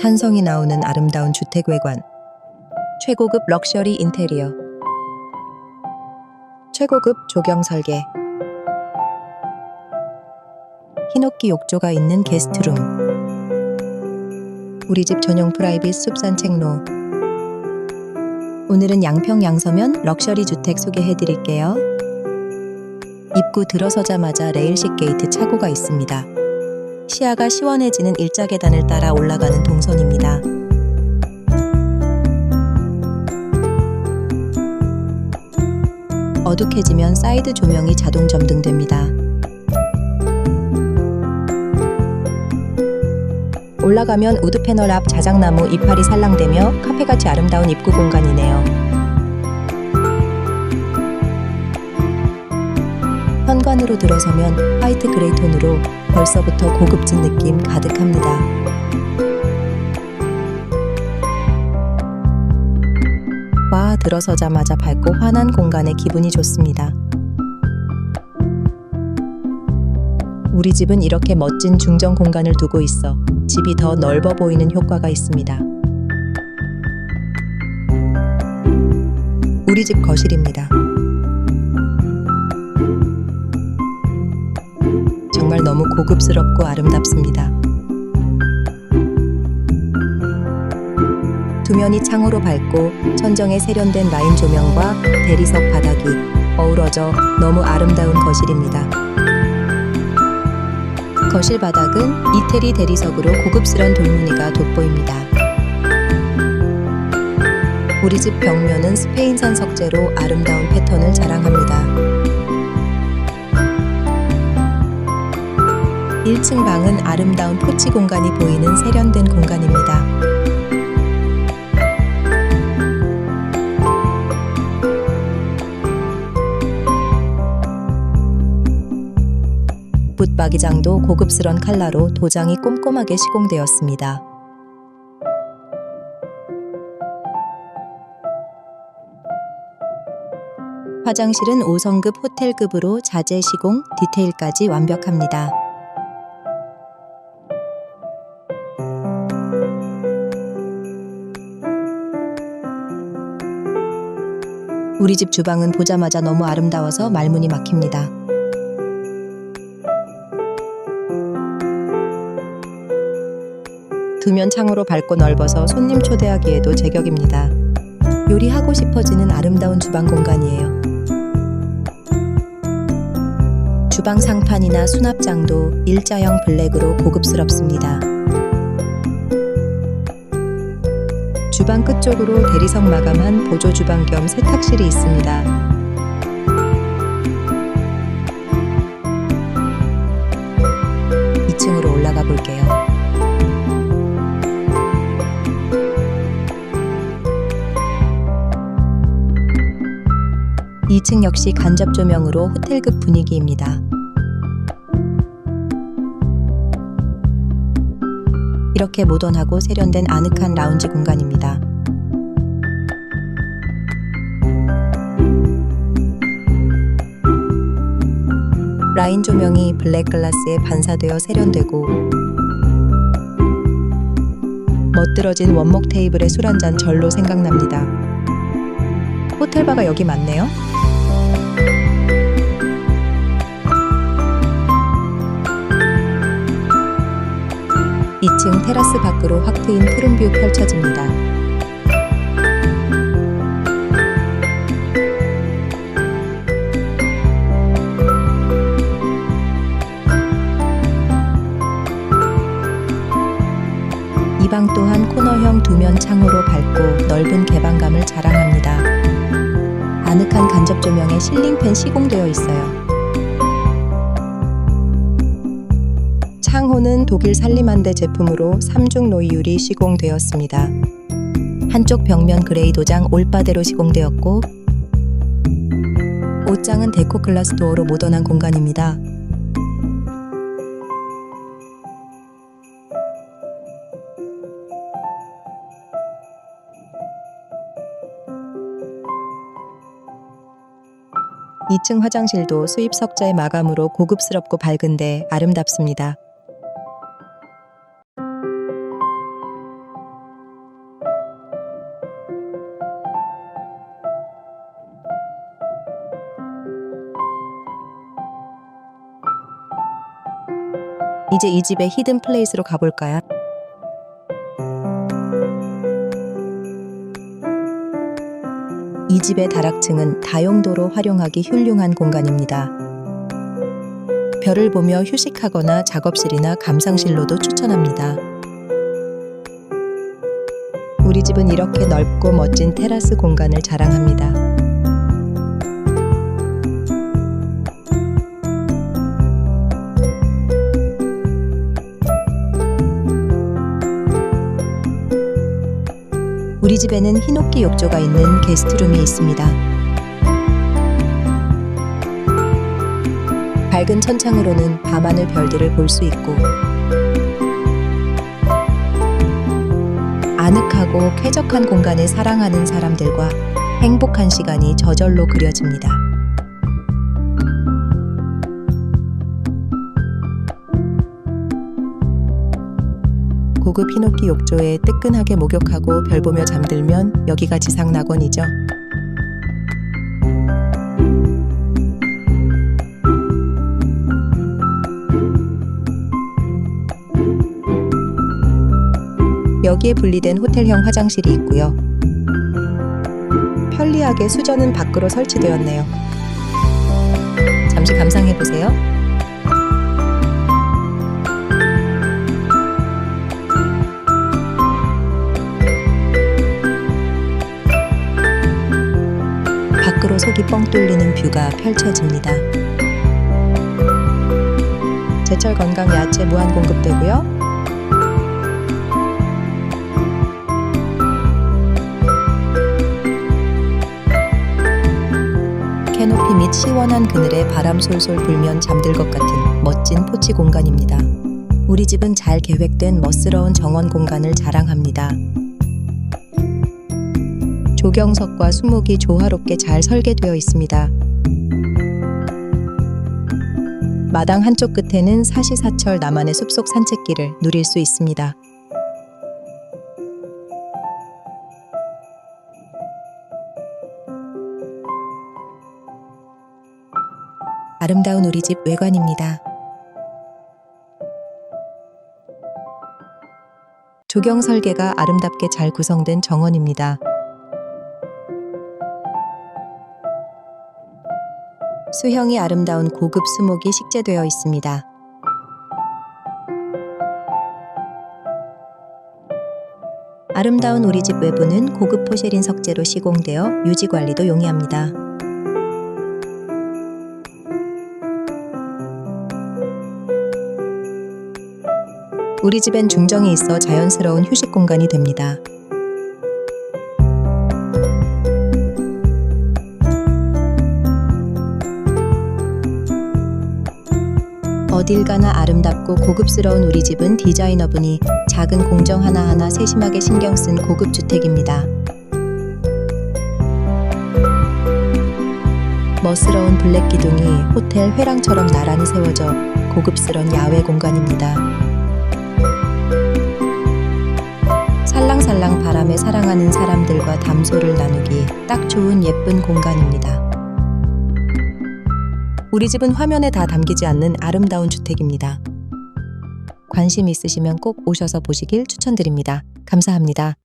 탄성이 나오는 아름다운 주택 외관. 최고급 럭셔리 인테리어. 최고급 조경 설계. 흰옥기 욕조가 있는 게스트룸. 우리 집 전용 프라이빗 숲 산책로. 오늘은 양평 양서면 럭셔리 주택 소개해 드릴게요. 입구 들어서자마자 레일식 게이트 차고가 있습니다. 시야가 시원해지는 일자 계단을 따라 올라가는 동선입니다. 어둑해지면 사이드 조명이 자동 점등됩니다. 올라가면 우드 패널 앞 자작나무 이파리 살랑대며 카페같이 아름다운 입구 공간이네요. 현관으로 들어서면 화이트 그레이 톤으로 벌써부터 고급진 느낌 가득합니다. 와 들어서자마자 밝고 환한 공간에 기분이 좋습니다. 우리 집은 이렇게 멋진 중정 공간을 두고 있어 집이 더 넓어 보이는 효과가 있습니다. 우리 집 거실입니다. 정말 너무 고급스럽고 아름답습니다. 두 면이 창으로 밝고 천정에 세련된 라인 조명과 대리석 바닥이 어우러져 너무 아름다운 거실입니다. 거실 바닥은 이태리 대리석으로 고급스런 돌무늬가 돋보입니다. 우리 집 벽면은 스페인산 석재로 아름다운 패턴을 자랑합니다. 1층 방은 아름다운 포치 공간이 보이는 세련된 공간입니다. 붙박이장도 고급스런 칼라로 도장이 꼼꼼하게 시공되었습니다. 화장실은 5성급 호텔급으로 자재 시공, 디테일까지 완벽합니다. 우리 집 주방은 보자마자 너무 아름다워서 말문이 막힙니다. 두면 창으로 밝고 넓어서 손님 초대하기에도 제격입니다. 요리하고 싶어지는 아름다운 주방 공간이에요. 주방 상판이나 수납장도 일자형 블랙으로 고급스럽습니다. 주방 끝쪽으로 대리석 마감한 보조 주방 겸 세탁실이 있습니다. 이층으로 올라가 볼게요. 2층 역시 간접 조명으로 호텔급 분위기입니다. 이렇게 모던하고 세련된 아늑한 라운지 공간입니다. 라인 조명이 블랙 글라스에 반사되어 세련되고 멋들어진 원목 테이블에 술한 잔 절로 생각납니다. 호텔바가 여기 맞네요. 이층 테라스 밖으로 확 트인 푸른 뷰 펼쳐집니다. 이 방 또한 코너형 두면 창으로 밝고 넓은 개방감을 자랑합니다. 아늑한 간접 조명에 실링팬 시공되어 있어요. 창호는 독일 산리만대 제품으로 3중 노이율이 시공되었습니다. 한쪽 벽면 그레이 도장 올바대로 시공되었고 옷장은 데코 글라스 도어로 모던한 공간입니다. 이층 화장실도 수입 석자의 마감으로 고급스럽고 밝은데 아름답습니다. 이제 이 집의 히든 플레이스로 가볼까요? 이 집의 다락층은 다용도로 활용하기 훌륭한 공간입니다. 별을 보며 휴식하거나 작업실이나 감상실로도 추천합니다. 우리 집은 이렇게 넓고 멋진 테라스 공간을 자랑합니다. 집에는 흰옥기 욕조가 있는 게스트룸이 있습니다. 밝은 천창으로는 밤하늘 별들을 볼 수 있고 아늑하고 쾌적한 공간을 사랑하는 사람들과 행복한 시간이 저절로 그려집니다. 고급 흰옥기 욕조에 뜨끈하게 목욕하고 별 보며 잠들면 여기가 지상 낙원이죠. 여기에 분리된 호텔형 화장실이 있고요. 편리하게 수전은 밖으로 설치되었네요. 잠시 감상해 보세요. 속이 뻥 뚫리는 뷰가 펼쳐집니다. 제철 건강 야채 무한 공급되고요. 캐노피 및 시원한 그늘에 바람 솔솔 불면 잠들 것 같은 멋진 포치 공간입니다. 우리 집은 잘 계획된 멋스러운 정원 공간을 자랑합니다. 조경석과 수목이 조화롭게 잘 설계되어 있습니다. 마당 한쪽 끝에는 사시사철 나만의 숲속 산책길을 누릴 수 있습니다. 아름다운 우리 집 외관입니다. 조경 설계가 아름답게 잘 구성된 정원입니다. 수형이 아름다운 고급 수목이 식재되어 있습니다. 아름다운 우리 집 외부는 고급 포쉐린 석재로 시공되어 유지 관리도 용이합니다. 우리 집엔 중정이 있어 자연스러운 휴식 공간이 됩니다. 어딜 가나 아름답고 고급스러운 우리 집은 디자이너분이 작은 공정 하나하나 세심하게 신경 쓴 고급 주택입니다. 멋스러운 블랙 기둥이 호텔 회랑처럼 나란히 세워져 고급스런 야외 공간입니다. 살랑살랑 바람에 사랑하는 사람들과 담소를 나누기 딱 좋은 예쁜 공간입니다. 우리 집은 화면에 다 담기지 않는 아름다운 주택입니다. 관심 있으시면 꼭 오셔서 보시길 추천드립니다. 감사합니다.